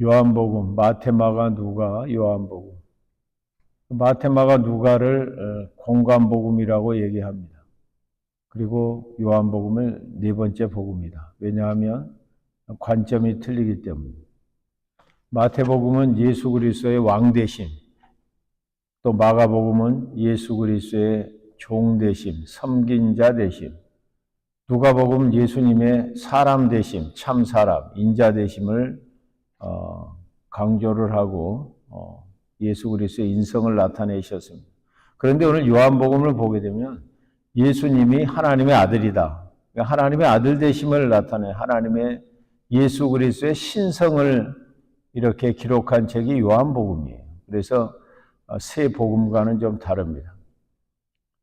요한복음, 마테마가 누가, 요한복음. 마테마가 누가를 어, 공간복음이라고 얘기합니다. 그리고 요한복음을 네 번째 복음이다. 왜냐하면 관점이 틀리기 때문입니다. 마태복음은 예수 그리스도의 왕 대심, 또 마가복음은 예수 그리스도의 종 대심, 섬긴 자 대심, 누가복음 예수님의 사람 대심, 참 사람, 인자 대심을 어, 강조를 하고 어, 예수 그리스도의 인성을 나타내셨습니다. 그런데 오늘 요한복음을 보게 되면 예수님이 하나님의 아들이다. 그러니까 하나님의 아들 되심을 나타내 하나님의 예수 그리스도의 신성을 이렇게 기록한 책이 요한복음이에요. 그래서 어, 세 복음과는 좀 다릅니다.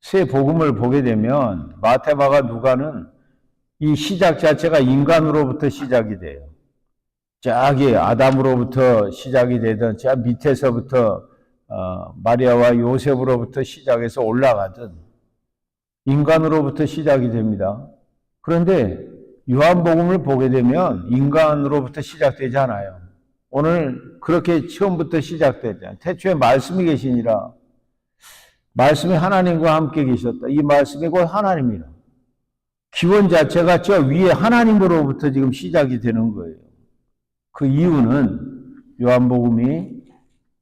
세 복음을 보게 되면 마테마가 누가는 이 시작 자체가 인간으로부터 시작이 돼요. 저기 아담으로부터 시작이 되던 저 밑에서부터 어, 마리아와 요셉으로부터 시작해서 올라가든 인간으로부터 시작이 됩니다. 그런데 요한복음을 보게 되면 인간으로부터 시작되지 않아요. 오늘 그렇게 처음부터 시작되잖아요. 태초에 말씀이 계시니라. 말씀이 하나님과 함께 계셨다. 이 말씀이 곧 하나님이라. 기원 자체가 저 위에 하나님으로부터 지금 시작이 되는 거예요. 그 이유는 요한복음이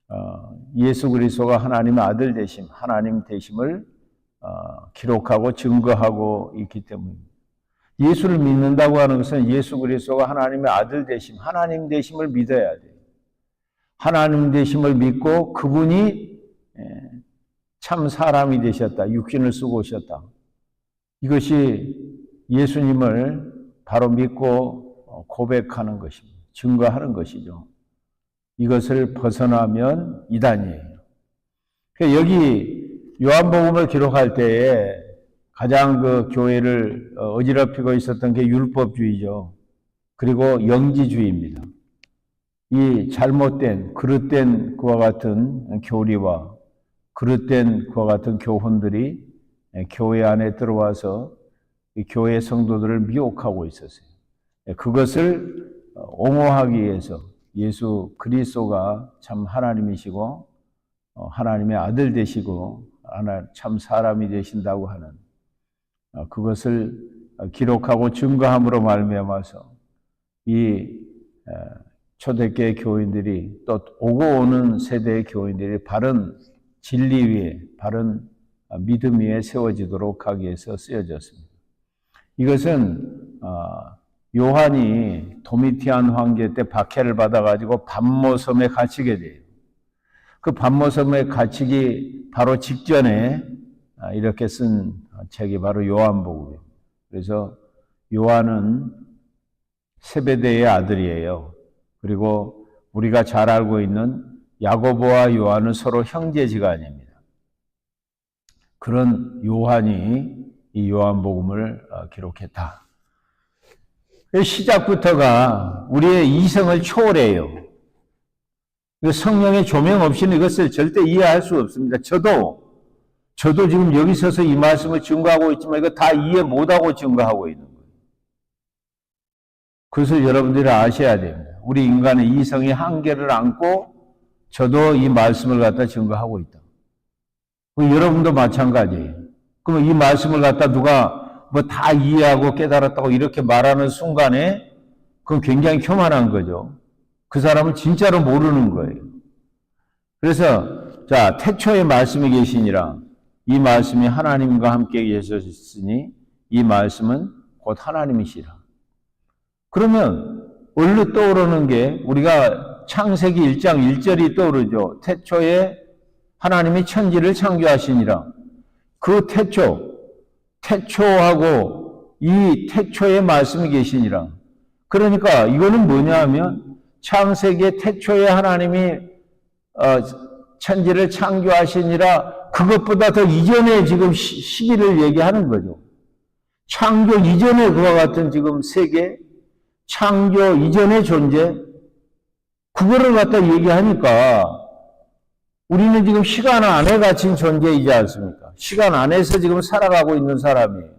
어, 예수 그리스도가 하나님의 아들 되심, 하나님 되심을 어, 기록하고 증거하고 있기 때문입니다. 예수를 믿는다고 하는 것은 예수 그리스도가 하나님의 아들 되심, 하나님 되심을 믿어야 돼요. 하나님 되심을 믿고 그분이 참 사람이 되셨다. 육신을 쓰고 오셨다. 이것이 예수님을 바로 믿고 어, 고백하는 것입니다. 증거하는 것이죠. 이것을 벗어나면 이단이에요. 그러니까 여기 요한복음을 기록할 때에 가장 그 교회를 어, 어지럽히고 있었던 게 율법주의죠. 그리고 영지주의입니다. 이 잘못된, 그릇된 그와 같은 교리와 그릇된 그와 같은 교훈들이 교회 안에 들어와서 교회 성도들을 미혹하고 있었어요. 그것을 옹호하기 위해서 예수 그리스도가 참 하나님이시고 어, 하나님의 아들 되시고 하나 참 사람이 되신다고 하는 어, 그것을 기록하고 증거함으로 말미암아서 이 초대교회 교인들이 또 오고 오는 세대의 교인들이 바른 진리 위에 바른 믿음 위에 세워지도록 하기 위해서 쓰여졌습니다. 이것은 어, 요한이 도미티안 황제 때 박해를 받아가지고 반모섬에 갇히게 돼요. 그 반모섬에 갇히기 바로 직전에 아, 이렇게 쓴 책이 바로 요한복음이에요. 그래서 요한은 세베대의 아들이에요. 그리고 우리가 잘 알고 있는 야고보와 요한은 서로 형제지간입니다. 그런 요한이 이 요한복음을 어, 기록했다. 시작부터가 우리의 이성을 초월해요. 성령의 조명 없이는 이것을 절대 이해할 수 없습니다. 저도, 저도 지금 여기 서서 이 말씀을 증거하고 있지만 이거 다 이해 못하고 증거하고 있는 거예요. 그것을 여러분들이 아셔야 됩니다. 우리 인간의 이성의 한계를 안고 저도 이 말씀을 갖다 증거하고 있다. 여러분도 마찬가지예요. 그러면 이 말씀을 갖다 누가 뭐 다 이해하고 깨달았다고 이렇게 말하는 순간에 그건 굉장히 교만한 거죠. 그 사람은 진짜로 모르는 거예요. 그래서 자 태초에 말씀이 계시니라 이 말씀이 하나님과 함께 계셨으니 이 말씀은 곧 하나님이시라. 그러면 얼른 떠오르는 게 우리가 창세기 1장 1절이 떠오르죠. 태초에 하나님이 천지를 창조하시니라. 그 태초 태초하고 이 태초의 말씀이 계시니라. 그러니까 이거는 뭐냐 하면 창세기의 태초에 하나님이 어, 천지를 창조하시니라 그것보다 더 이전에 지금 시기를 얘기하는 거죠. 창조 이전에 그와 같은 지금 세계, 창조 이전의 존재, 그거를 갖다 얘기하니까 우리는 지금 시간 안에 갇힌 존재이지 않습니까? 시간 안에서 지금 살아가고 있는 사람이에요.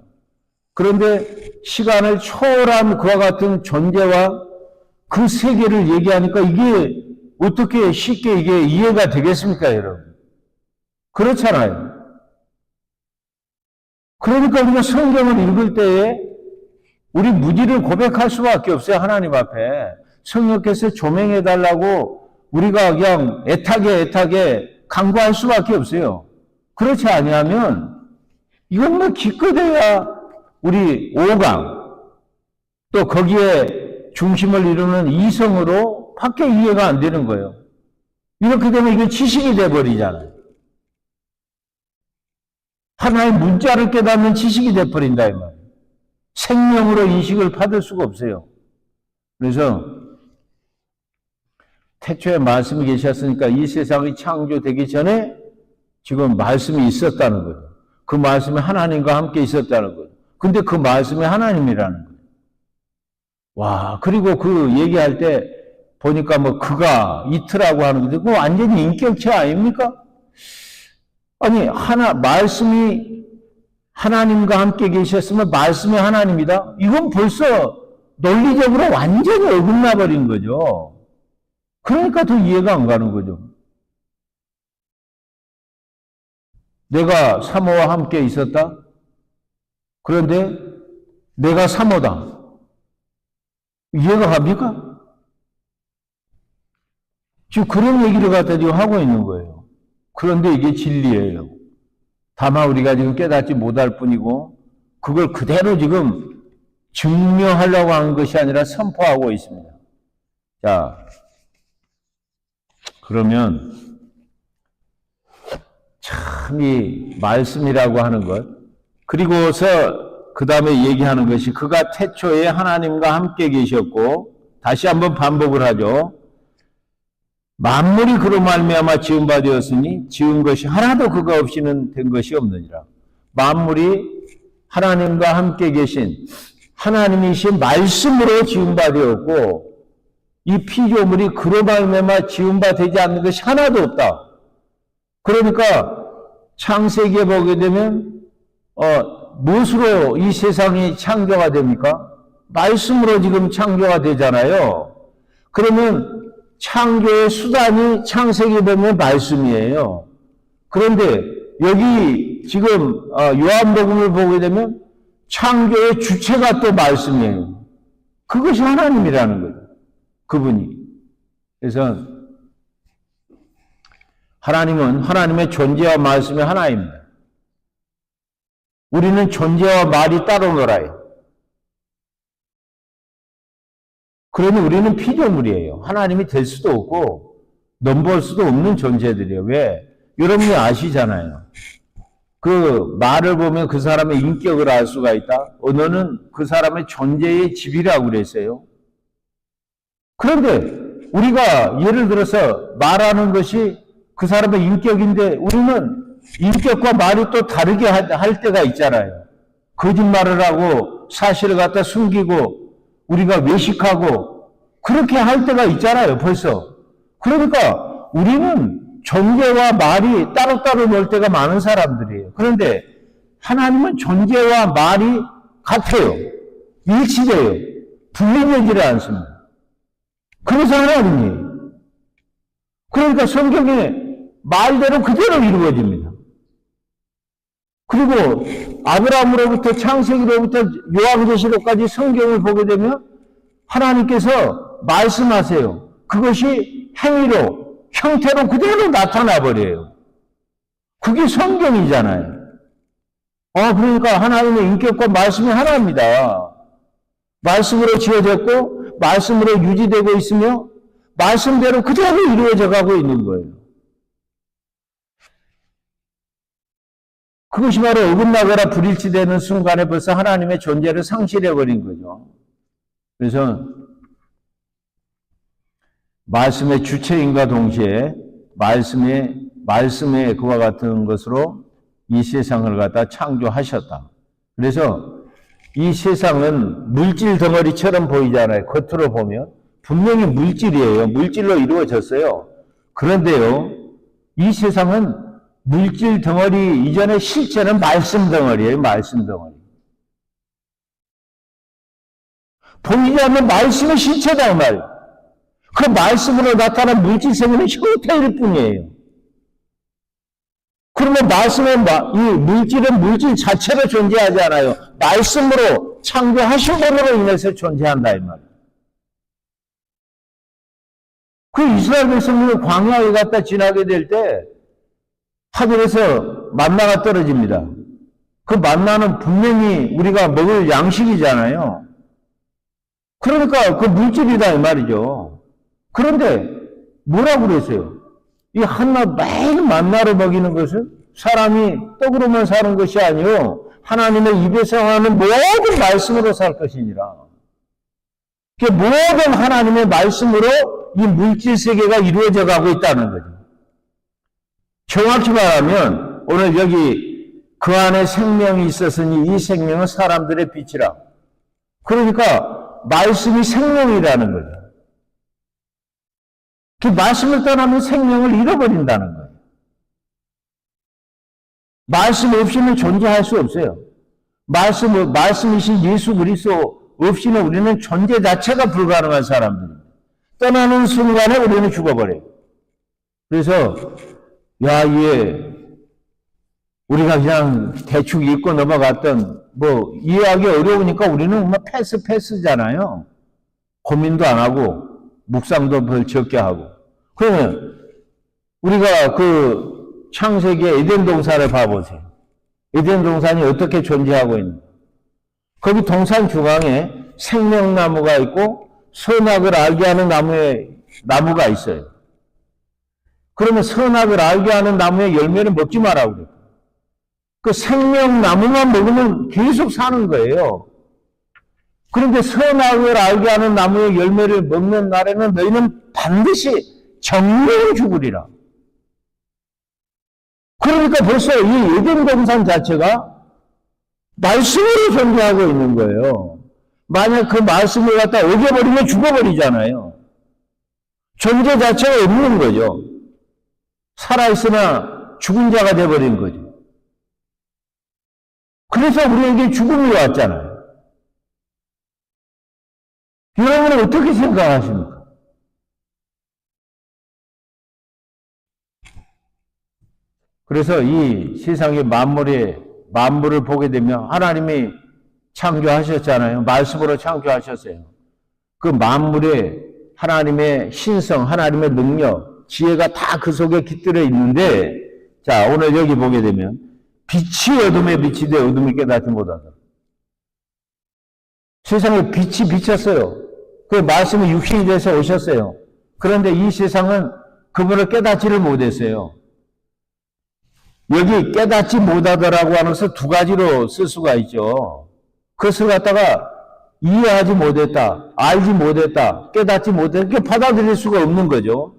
그런데 시간을 초월한 그와 같은 존재와 그 세계를 얘기하니까 이게 어떻게 쉽게 이게 이해가 되겠습니까, 여러분? 그렇잖아요. 그러니까 우리가 성경을 읽을 때에 우리 무지를 고백할 수밖에 없어요, 하나님 앞에. 성령께서 조명해 달라고 우리가 그냥 애타게 애타게 강구할 수밖에 없어요. 그렇지 아니하면 이건 뭐 기껏해야 우리 5강 또 거기에 중심을 이루는 이성으로 밖에 이해가 안 되는 거예요. 이렇게 되면 이게 지식이 돼버리잖아요. 하나의 문자를 깨닫는 지식이 돼버린다 이 말이에요. 생명으로 인식을 받을 수가 없어요. 그래서 태초에 말씀이 계셨으니까 이 세상이 창조되기 전에 지금 말씀이 있었다는 거죠. 그 말씀이 하나님과 함께 있었다는 거죠. 근데 그 말씀이 하나님이라는 거예요. 와, 그리고 그 얘기할 때 보니까 뭐 그가 이트라고 하는 건데 그거 완전히 인격체 아닙니까? 아니, 하나, 말씀이 하나님과 함께 계셨으면 말씀이 하나님이다? 이건 벌써 논리적으로 완전히 어긋나 버린 거죠. 그러니까 더 이해가 안 가는 거죠. 내가 사모와 함께 있었다? 그런데 내가 사모다. 이해가 갑니까? 지금 그런 얘기를 갖다 지금 하고 있는 거예요. 그런데 이게 진리예요. 다만 우리가 지금 깨닫지 못할 뿐이고, 그걸 그대로 지금 증명하려고 하는 것이 아니라 선포하고 있습니다. 자, 그러면 참 이 말씀이라고 하는 것 그리고서 그 다음에 얘기하는 것이 그가 태초에 하나님과 함께 계셨고 다시 한번 반복을 하죠. 만물이 그로 말미암아 지은 바 되었으니 지은 것이 하나도 그가 없이는 된 것이 없느니라. 만물이 하나님과 함께 계신 하나님이신 말씀으로 지은 바 되었고 이 피조물이 그로 말미암아 지은 바 되지 않는 것이 하나도 없다. 그러니까 창세기에 보게 되면 어, 무엇으로 이 세상이 창조가 됩니까? 말씀으로 지금 창조가 되잖아요. 그러면 창조의 수단이 창세기 보면 말씀이에요. 그런데 여기 지금 어, 요한복음을 보게 되면 창조의 주체가 또 말씀이에요. 그것이 하나님이라는 거죠. 그분이. 그래서 하나님은 하나님의 존재와 말씀이 하나입니다. 우리는 존재와 말이 따로 놀아요. 그러니 우리는 피조물이에요. 하나님이 될 수도 없고 넘볼 수도 없는 존재들이에요. 왜? 여러분이 아시잖아요. 그 말을 보면 그 사람의 인격을 알 수가 있다. 언어는 그 사람의 존재의 집이라고 그랬어요. 그런데 우리가 예를 들어서 말하는 것이 그 사람의 인격인데 우리는 인격과 말이 또 다르게 할 때가 있잖아요. 거짓말을 하고 사실을 갖다 숨기고 우리가 외식하고 그렇게 할 때가 있잖아요, 벌써. 그러니까 우리는 존재와 말이 따로따로 놀 때가 많은 사람들이에요. 그런데 하나님은 존재와 말이 같아요. 일치돼요. 분리되지를 않습니다. 그래서 하나님이 그러니까 성경에 말대로 그대로 이루어집니다. 그리고 아브라함으로부터 창세기로부터 요한계시록까지 성경을 보게 되면 하나님께서 말씀하세요. 그것이 행위로 형태로 그대로 나타나 버려요. 그게 성경이잖아요. 어, 그러니까 하나님의 인격과 말씀이 하나입니다. 말씀으로 지어졌고 말씀으로 유지되고 있으며 말씀대로 그대로 이루어져 가고 있는 거예요. 그것이 바로 어긋나거나 불일치되는 순간에 벌써 하나님의 존재를 상실해 버린 거죠. 그래서 말씀의 주체인과 동시에 말씀의 말씀의 그와 같은 것으로 이 세상을 갖다 창조하셨다. 그래서 이 세상은 물질 덩어리처럼 보이잖아요. 겉으로 보면 분명히 물질이에요. 물질로 이루어졌어요. 그런데요, 이 세상은 물질 덩어리 이전의 실체는 말씀 덩어리예요. 말씀 덩어리. 보이지 않는 말씀의 실체다 이 말. 그 말씀으로 나타난 물질 세계는 형태일 뿐이에요. 그러면 말씀은 마- 이 물질은 물질 자체로 존재하지 않아요. 말씀으로 창조하신 분으로 인해서 존재한다 이 말이에요. 그 이스라엘 백성들이 광야에 갔다 지나게 될 때 하늘에서 만나가 떨어집니다. 그 만나는 분명히 우리가 먹을 양식이잖아요. 그러니까 그 물질이다 이 말이죠. 그런데 뭐라고 그랬어요? 이 한낱 매일 만나를 먹이는 것은 사람이 떡으로만 사는 것이 아니요 하나님의 입에서 하는 모든 말씀으로 살 것이니라. 그 모든 하나님의 말씀으로 이 물질 세계가 이루어져 가고 있다는 거죠. 정확히 말하면 오늘 여기 그 안에 생명이 있었으니 이 생명은 사람들의 빛이라. 그러니까 말씀이 생명이라는 거죠. 그 말씀을 떠나면 생명을 잃어버린다는 거예요. 말씀 없이는 존재할 수 없어요. 말씀, 말씀이신 예수 그리스도 없이는 우리는 존재 자체가 불가능한 사람들입니다. 떠나는 순간에 우리는 죽어버려요. 그래서, 야, 이게, 우리가 그냥 대충 읽고 넘어갔던, 뭐, 이해하기 어려우니까 우리는 뭐 패스, 패스잖아요. 고민도 안 하고, 묵상도 별 적게 하고. 그러면, 우리가 그 창세기 에덴 동산을 봐보세요. 에덴 동산이 어떻게 존재하고 있는가. 거기 동산 중앙에 생명나무가 있고 선악을 알게 하는 나무에 나무가 있어요. 그러면 선악을 알게 하는 나무의 열매는 먹지 마라고 그래요. 그 생명나무만 먹으면 계속 사는 거예요. 그런데 선악을 알게 하는 나무의 열매를 먹는 날에는 너희는 반드시 정령을 죽으리라. 그러니까 벌써 이 에덴 동산 자체가 말씀으로 존재하고 있는 거예요. 만약 그 말씀을 갖다 어겨버리면 죽어버리잖아요. 존재 자체가 없는 거죠. 살아있으나 죽은 자가 돼버린 거죠. 그래서 우리에게 죽음이 왔잖아요. 여러분은 어떻게 생각하십니까? 그래서 이 세상의 만물의 만물을 보게 되면 하나님이 창조하셨잖아요. 말씀으로 창조하셨어요. 그 만물의 하나님의 신성, 하나님의 능력, 지혜가 다 그 속에 깃들어 있는데, 자, 오늘 여기 보게 되면, 빛이 어둠에 돼 어둠이 깨닫지 못하다. 세상에 빛이 비쳤어요. 그 말씀이 육신이 돼서 오셨어요. 그런데 이 세상은 그분을 깨닫지를 못했어요. 여기 깨닫지 못하더라고 하면서 두 가지로 쓸 수가 있죠. 그것을 갖다가 이해하지 못했다, 알지 못했다, 깨닫지 못했다, 이렇게 받아들일 수가 없는 거죠.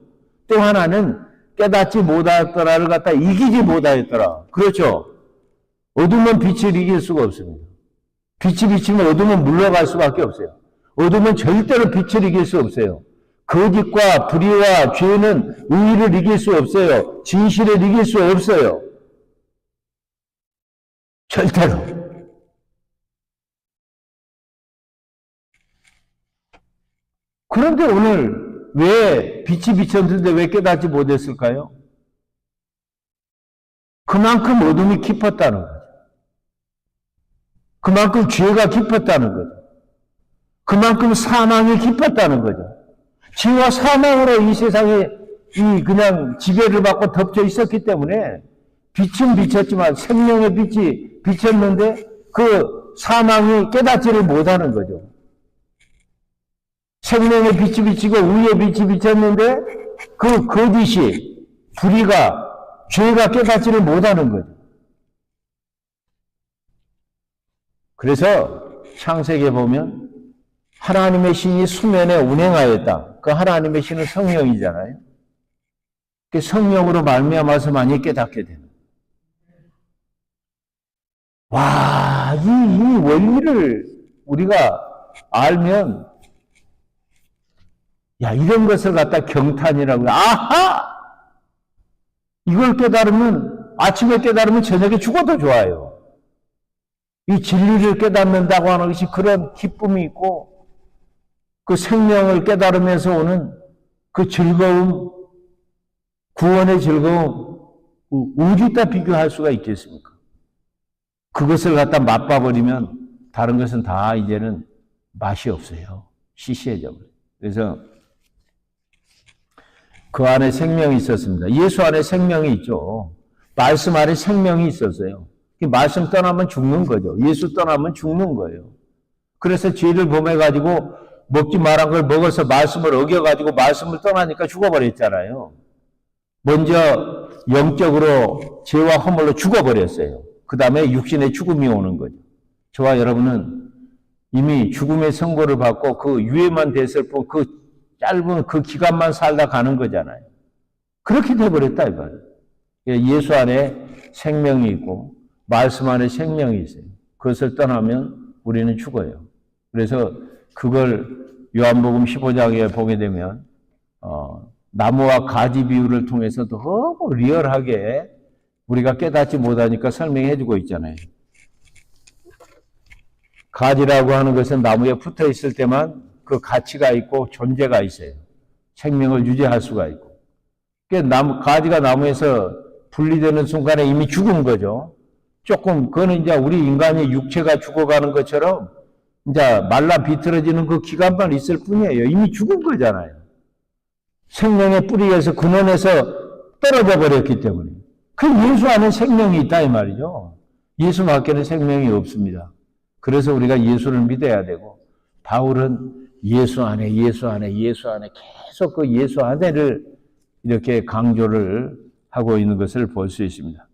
또 하나는 깨닫지 못하였더라를 갖다 이기지 못하였더라. 그렇죠. 어둠은 빛을 이길 수가 없습니다. 빛이 비치면 어둠은 물러갈 수밖에 없어요. 어둠은 절대로 빛을 이길 수 없어요. 거짓과 불의와 죄는 의를 이길 수 없어요. 진실을 이길 수 없어요. 절대로. 그런데 오늘 왜 빛이 비쳤는데 왜 깨닫지 못했을까요? 그만큼 어둠이 깊었다는 거죠. 그만큼 죄가 깊었다는 거죠. 그만큼 사망이 깊었다는 거죠. 죄와 사망으로 이 세상에 이 그냥 지배를 받고 덮여 있었기 때문에 빛은 비쳤지만 생명의 빛이 비쳤는데 그 사망이 깨닫지를 못하는 거죠. 생명의 빛이 비치고 우의 빛이 비쳤는데 그 거짓이 불의가 죄가 깨닫지를 못하는 거죠. 그래서 창세기에 보면 하나님의 신이 수면에 운행하였다. 그 하나님의 신은 성령이잖아요. 그 성령으로 말미암아서만이 깨닫게 되는. 와, 이, 이 원리를 우리가 알면 야, 이런 것을 갖다 경탄이라고. 아하! 이걸 깨달으면, 아침에 깨달으면 저녁에 죽어도 좋아요. 이 진리를 깨닫는다고 하는 것이 그런 기쁨이 있고, 그 생명을 깨달으면서 오는 그 즐거움, 구원의 즐거움, 우- 우주 다 비교할 수가 있겠습니까? 그것을 갖다 맛봐버리면 다른 것은 다 이제는 맛이 없어요. 시시해져 버려요. 그래서 그 안에 생명이 있었습니다. 예수 안에 생명이 있죠. 말씀 안에 생명이 있었어요. 그 말씀 떠나면 죽는 거죠. 예수 떠나면 죽는 거예요. 그래서 죄를 범해가지고 먹지 말한 걸 먹어서 말씀을 어겨가지고 말씀을 떠나니까 죽어버렸잖아요. 먼저 영적으로 죄와 허물로 죽어버렸어요. 그 다음에 육신의 죽음이 오는 거죠. 저와 여러분은 이미 죽음의 선고를 받고 그 유예만 됐을 뿐 그 짧은 그 기간만 살다 가는 거잖아요. 그렇게 돼버렸다 이거예요. 예수 안에 생명이 있고 말씀 안에 생명이 있어요. 그것을 떠나면 우리는 죽어요. 그래서 그걸 요한복음 15장에 보게 되면 어, 나무와 가지 비유를 통해서 너무 리얼하게 우리가 깨닫지 못하니까 설명해 주고 있잖아요. 가지라고 하는 것은 나무에 붙어 있을 때만 그 가치가 있고 존재가 있어요. 생명을 유지할 수가 있고. 그 나무, 가지가 나무에서 분리되는 순간에 이미 죽은 거죠. 조금, 그거는 이제 우리 인간의 육체가 죽어가는 것처럼 이제 말라 비틀어지는 그 기간만 있을 뿐이에요. 이미 죽은 거잖아요. 생명의 뿌리에서 근원에서 떨어져 버렸기 때문에. 그 예수 안에 생명이 있다 이 말이죠. 예수 밖에는 생명이 없습니다. 그래서 우리가 예수를 믿어야 되고 바울은 예수 안에 예수 안에 예수 안에 계속 그 예수 안에를 이렇게 강조를 하고 있는 것을 볼 수 있습니다.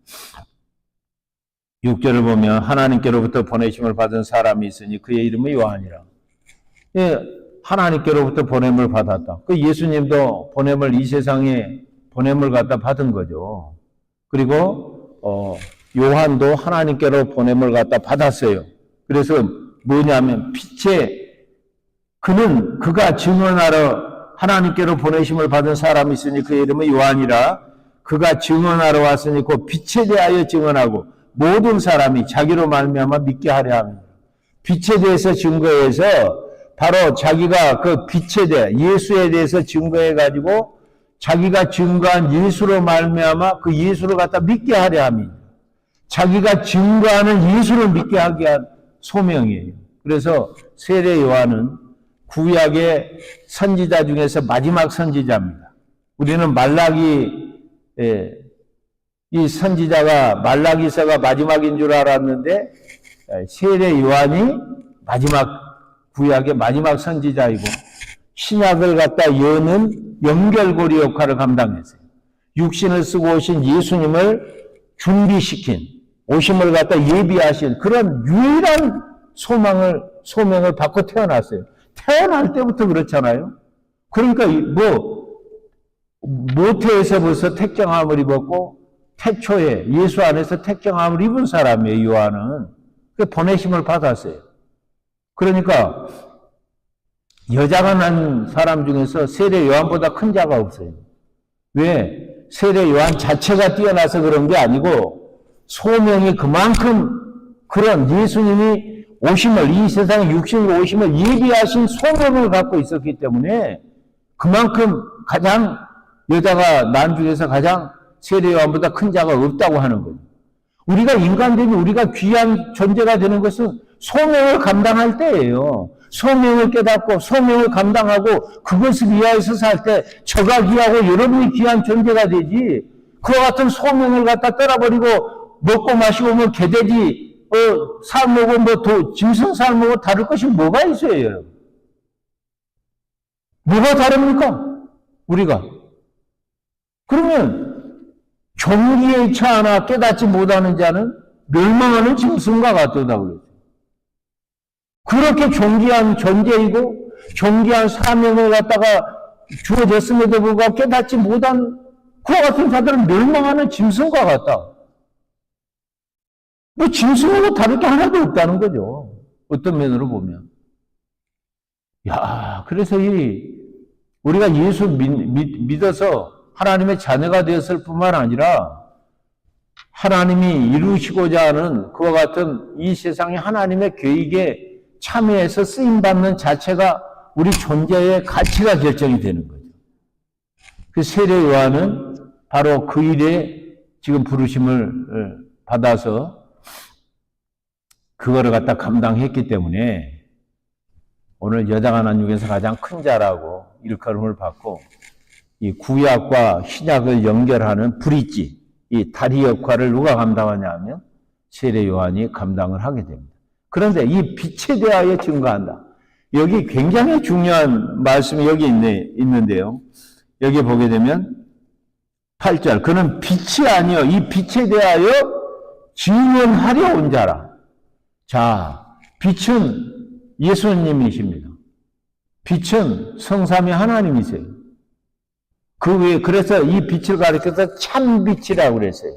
6절을 보면 하나님께로부터 보내심을 받은 사람이 있으니 그의 이름은 요한이라. 예, 하나님께로부터 보냄을 받았다. 그 예수님도 보냄을 이 세상에 보냄을 갖다 받은 거죠. 그리고 어, 요한도 하나님께로 보냄을 갖다 받았어요. 그래서 뭐냐면 빛의 그는 그가 증언하러 하나님께로 보내심을 받은 사람이 있으니 그의 이름은 요한이라 그가 증언하러 왔으니 그 빛에 대하여 증언하고 모든 사람이 자기로 말미암아 믿게 하려 합니다. 빛에 대해서 증거해서 바로 자기가 그 빛에 대해 예수에 대해서 증거해 가지고 자기가 증거한 예수로 말미암아 그 예수를 갖다 믿게 하려 합니다. 자기가 증거하는 예수를 믿게 하게 한 소명이에요. 그래서 세례 요한은 구약의 선지자 중에서 마지막 선지자입니다. 우리는 말라기 예, 이 선지자가 말라기서가 마지막인 줄 알았는데 예, 세례 요한이 마지막 구약의 마지막 선지자이고 신약을 갖다 여는 연결고리 역할을 감당했어요. 육신을 쓰고 오신 예수님을 준비시킨 오심을 갖다 예비하신 그런 유일한 소망을 소명을 받고 태어났어요. 태어날 때부터 그렇잖아요. 그러니까 뭐 모태에서 벌써 택정함을 입었고 태초에 예수 안에서 택정함을 입은 사람이에요. 요한은 그 보내심을 받았어요. 그러니까 여자가 난 사람 중에서 세례 요한보다 큰 자가 없어요. 왜? 세례 요한 자체가 뛰어나서 그런 게 아니고 소명이 그만큼 그런 예수님이 오심을 이 세상에 육신으로 오심을 예비하신 소명을 갖고 있었기 때문에 그만큼 가장 여자가 난 중에서 가장 세례 요한보다 큰 자가 없다고 하는 거예요. 우리가 인간되면 우리가 귀한 존재가 되는 것은 소명을 감당할 때예요. 소명을 깨닫고 소명을 감당하고 그것을 위하여서 살 때 저가 귀하고 여러분이 귀한 존재가 되지. 그와 같은 소명을 갖다 떠나버리고 먹고 마시고 뭐 개돼지 어, 삶하고 뭐 짐승 삶하고 다를 것이 뭐가 있어요? 여러분 뭐가 다릅니까? 우리가. 그러면 종기에 처하나 깨닫지 못하는 자는 멸망하는 짐승과 같다고 그랬어요. 그렇게 존귀한 존재이고 존귀한 사명을 갖다가 주어졌음에도 불구하고 깨닫지 못한 그와 같은 자들은 멸망하는 짐승과 같다. 뭐 짐승하고 다를 게 하나도 없다는 거죠. 어떤 면으로 보면. 야, 그래서 이 우리가 예수 믿, 믿, 믿어서 하나님의 자녀가 되었을 뿐만 아니라 하나님이 이루시고자 하는 그와 같은 이 세상의 하나님의 계획에 참여해서 쓰임 받는 자체가 우리 존재의 가치가 결정이 되는 거죠. 그 세례 요한은 바로 그 일에 지금 부르심을 어, 받아서 그거를 갖다 감당했기 때문에 오늘 하나 중에서 가장 큰 자라고 일컬음을 받고 이 구약과 신약을 연결하는 브릿지, 이 다리 역할을 누가 감당하냐 하면 세례 요한이 감당을 하게 됩니다. 그런데 이 빛에 대하여 증거한다. 여기 굉장히 중요한 말씀이 여기 있네, 있는데요. 여기 보게 되면 8절. 그는 빛이 아니요. 이 빛에 대하여 증언하려 온 자라. 자, 빛은 예수님이십니다. 빛은 성삼위 하나님이세요. 그 외에, 그래서 이 빛을 가리켜서 참빛이라고 그랬어요.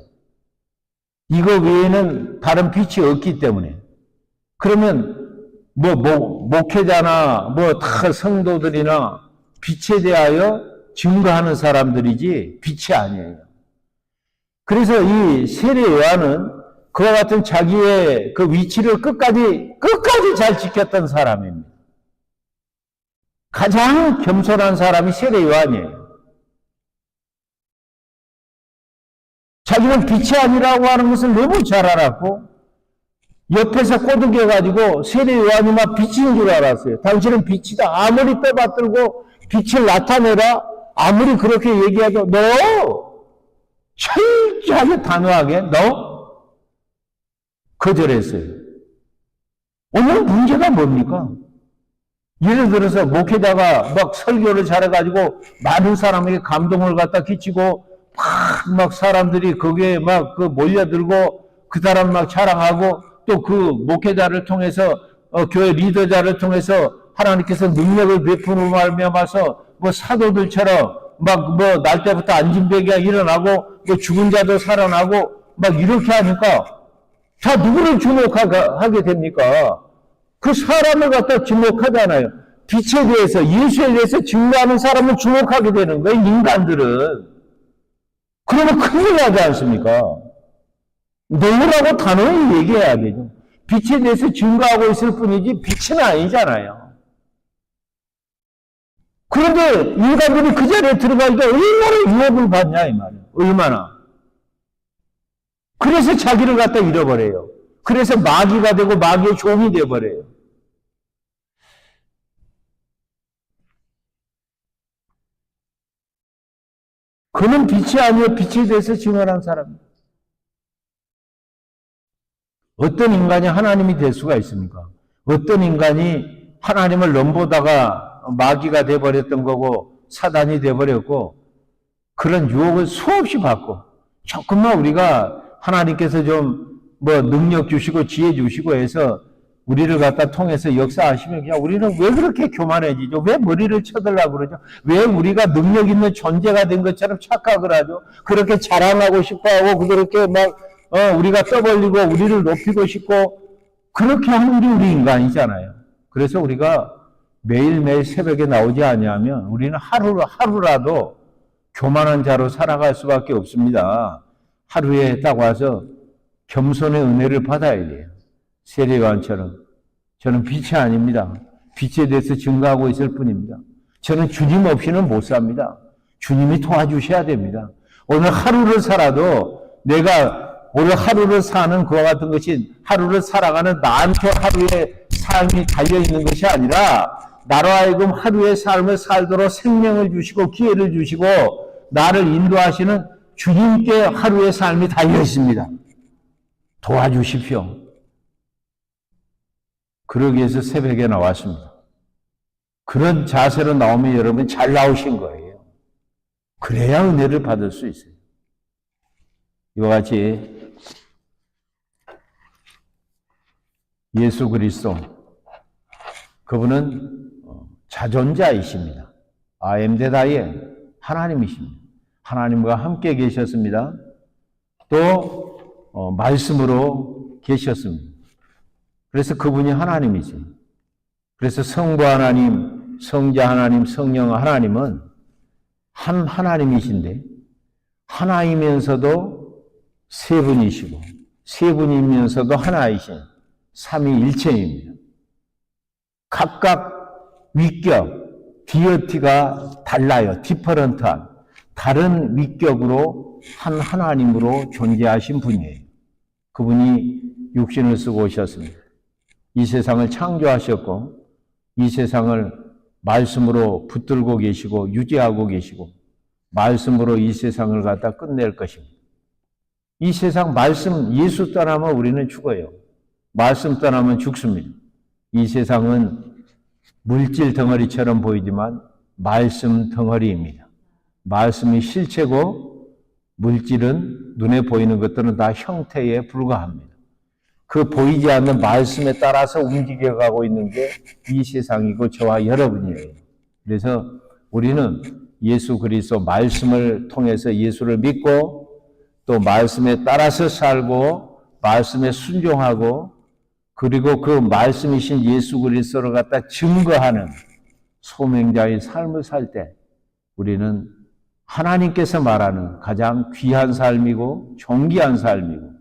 이거 외에는 다른 빛이 없기 때문에. 그러면, 뭐, 뭐 목회자나, 뭐, 다 성도들이나 빛에 대하여 증거하는 사람들이지, 빛이 아니에요. 그래서 이 세례 요한은 그와 같은 자기의 그 위치를 끝까지, 끝까지 잘 지켰던 사람입니다. 가장 겸손한 사람이 세례 요한이에요. 자기는 빛이 아니라고 하는 것을 너무 잘 알았고, 옆에서 꼬드겨가지고 세례 요한이 막 빛인 줄 알았어요. 당신은 빛이다. 아무리 떠받들고 빛을 나타내라. 아무리 그렇게 얘기해도 너 철저하게 단호하게 너 거절했어요. 오늘 문제가 뭡니까? 예를 들어서 목회자가 막 설교를 잘해가지고 많은 사람에게 감동을 갖다 끼치고 막, 막 사람들이 거기에 막 그 몰려들고 그 사람 막 자랑하고 또 그 목회자를 통해서 어, 교회 리더자를 통해서 하나님께서 능력을 베푸는 말미암아서 뭐 사도들처럼 막 뭐 날 때부터 안진배기가 일어나고 뭐 죽은 자도 살아나고 막 이렇게 하니까 다 누구를 주목하게 됩니까? 그 사람을 갖다 주목하잖아요. 빛에 대해서 예수에 대해서 증거하는 사람을 주목하게 되는 거예요. 인간들은. 그러면 큰일 나지 않습니까? 너무라고 단호히 얘기해야 되죠. 빛에 대해서 증거하고 있을 뿐이지 빛은 아니잖아요. 그런데 인간들이 그 자리에 때 얼마나 유혹을 받냐 이 말이에요. 얼마나. 그래서 자기를 갖다 잃어버려요. 그래서 마귀가 되고 마귀의 종이 되어버려요. 그는 빛이 아니요 빛에 대해서 증언한 사람입니다. 어떤 인간이 하나님이 될 수가 있습니까? 어떤 인간이 하나님을 넘보다가 마귀가 돼버렸던 거고 사단이 돼버렸고 그런 유혹을 수없이 받고 조금만 우리가 하나님께서 좀 뭐 능력 주시고 지혜 주시고 해서 우리를 갖다 통해서 역사하시면 그냥 우리는 왜 그렇게 교만해지죠? 왜 머리를 쳐들라고 그러죠? 왜 우리가 능력 있는 존재가 된 것처럼 착각을 하죠? 그렇게 자랑하고 싶어 하고 그렇게 막 어, 우리가 떠벌리고 우리를 높이고 싶고 그렇게 하는 게 우리 인간이잖아요. 그래서 우리가 매일매일 새벽에 나오지 아니하면 우리는 하루 하루라도 교만한 자로 살아갈 수밖에 없습니다. 하루에 딱 와서 겸손의 은혜를 받아야 돼요. 세례관처럼 저는 빛이 아닙니다. 빛에 대해서 증거하고 있을 뿐입니다. 저는 주님 없이는 못 삽니다. 주님이 도와주셔야 됩니다. 오늘 하루를 살아도 내가 오늘 하루를 사는 그와 같은 것이 하루를 살아가는 나한테 하루의 삶이 달려 있는 것이 아니라 나로 하여금 하루의 삶을 살도록 생명을 주시고 기회를 주시고 나를 인도하시는 주님께 하루의 삶이 달려 있습니다. 도와주십시오. 그러기 위해서 새벽에 나왔습니다. 그런 자세로 나오면 여러분 잘 나오신 거예요. 그래야 은혜를 받을 수 있어요. 이와 같이 예수 그리스도 그분은 자존자이십니다. 아엠데다의 하나님이십니다. 하나님과 함께 계셨습니다. 또 어, 말씀으로 계셨습니다. 그래서 그분이 하나님이죠. 그래서 성부 하나님, 성자 하나님, 성령 하나님은 한 하나님이신데 하나이면서도 세 분이시고 세 분이면서도 하나이신 삼위일체입니다. 각각 위격, 디어티가 달라요. 디퍼런트한. 다른 위격으로 한 하나님으로 존재하신 분이에요. 그분이 육신을 쓰고 오셨습니다. 이 세상을 창조하셨고 이 세상을 말씀으로 붙들고 계시고 유지하고 계시고 말씀으로 이 세상을 갖다 끝낼 것입니다. 이 세상 말씀 예수 떠나면 우리는 죽어요. 말씀 떠나면 죽습니다. 이 세상은 물질 덩어리처럼 보이지만 말씀 덩어리입니다. 말씀이 실체고 물질은 눈에 보이는 것들은 다 형태에 불과합니다. 그 보이지 않는 말씀에 따라서 움직여가고 있는 게 이 세상이고 저와 여러분이에요. 그래서 우리는 예수 그리스도 말씀을 통해서 예수를 믿고 또 말씀에 따라서 살고 말씀에 순종하고 그리고 그 말씀이신 예수 그리스도를 갖다 증거하는 소명자의 삶을 살 때 우리는 하나님께서 말하는 가장 귀한 삶이고 존귀한 삶이고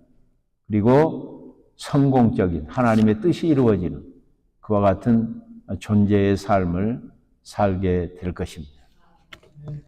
그리고 성공적인 하나님의 뜻이 이루어지는 그와 같은 존재의 삶을 살게 될 것입니다.